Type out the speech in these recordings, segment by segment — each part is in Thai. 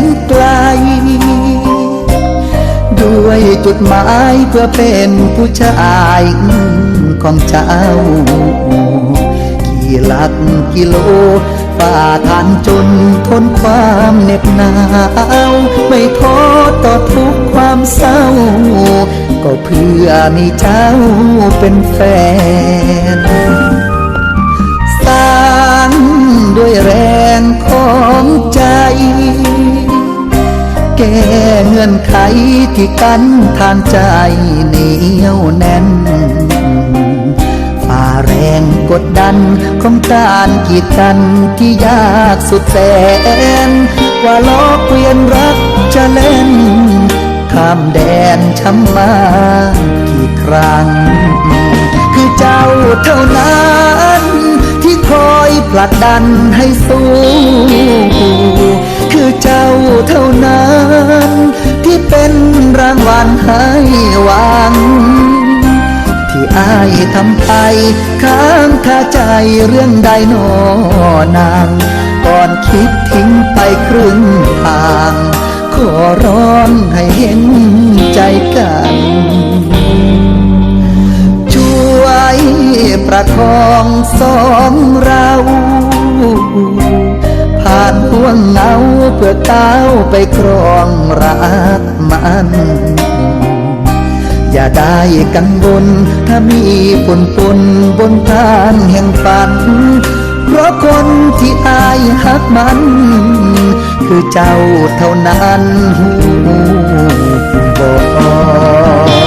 นไกล ด้วยจุดหมายเพื่อเป็นผู้ชายของเจ้า กี่หลักกิโลฝ่าทานจนทนความเหน็บหนาว ไม่ท้อต่อทุกความเศร้า ก็เพื่อมีเจ้าเป็นแฟน เงื่อนไขที่กันทางใจเหนียวแน่นฝ่าแรงกดดันของการกีดกันที่ยากสุดแสน ว่าล้อเกวียนรักจะเล่น ข้ามแดนช้ำมากี่ครั้ง คือเจ้าเท่านั้นที่คอยผลักดันให้สู้ คือเจ้าเท่านั้น รางวัลให้หวัง ที่อายทำไปค้างคาใจเรื่องใดหนอนาง ก่อนคิดทิ้งไปครึ่งทาง ขอร้องให้เห็นใจกัน ช่วยประคองสอง เพื่อก้าไปครองรักมัน อย่าได้กังวลถ้ามีฝนปนบนทางแห่งฝัน เพราะคนที่อายหักมัน คือเจ้าเท่านั้นหูบอก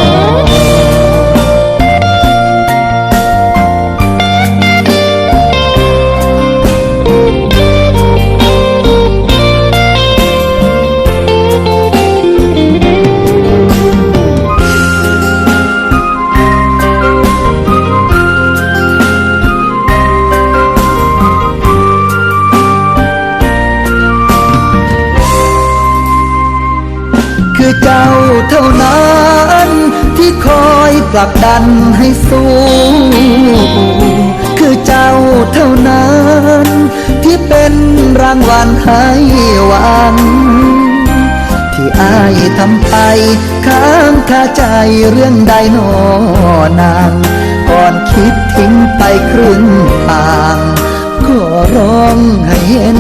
เท่านั้นที่คอยผลักดันให้สู้ คือเจ้าเท่านั้น ที่เป็นรางวัลให้หวัง ที่อายทำไปค้างคาใจเรื่องใดหนอนางก่อนคิดทิ้งไปครึ่งทาง ขอร้องให้เห็น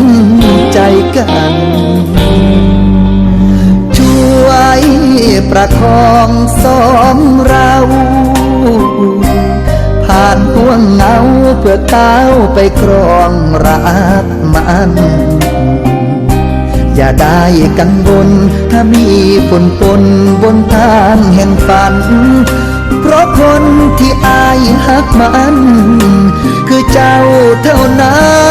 ใจกัน ประคองสองเรา ผ่านห่วงเหงาเพื่อก้าวไปครองรักมัน อย่าได้กังวลถ้ามีฝนปนบนทางแห่งฝัน เพราะคนที่อายหักมัน คือเจ้าเท่านั้น